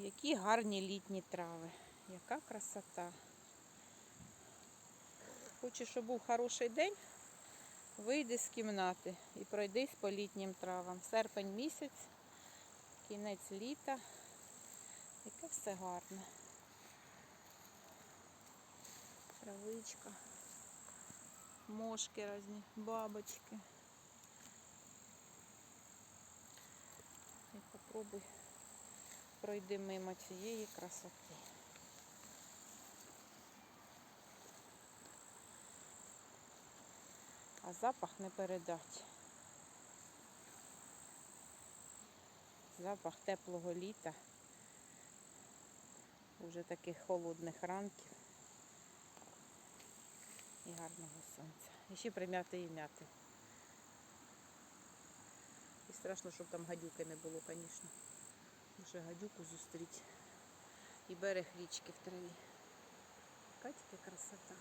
Які гарні літні трави. Яка красота. Хочеш, щоб був хороший день, вийди з кімнати і пройдись по літнім травам. Серпень місяць, кінець літа. Яке все гарне. Травичка, мошки різні, бабочки. І попробуй пройди мимо цієї красоти. А запах не передать. Запах теплого літа. Уже таких холодних ранків. І гарного сонця. І ще прим'яти і м'яти. І страшно, щоб там гадюки не було, звісно. Лише гадюку зустріть. І берег річки в траві. Яка тільки красота.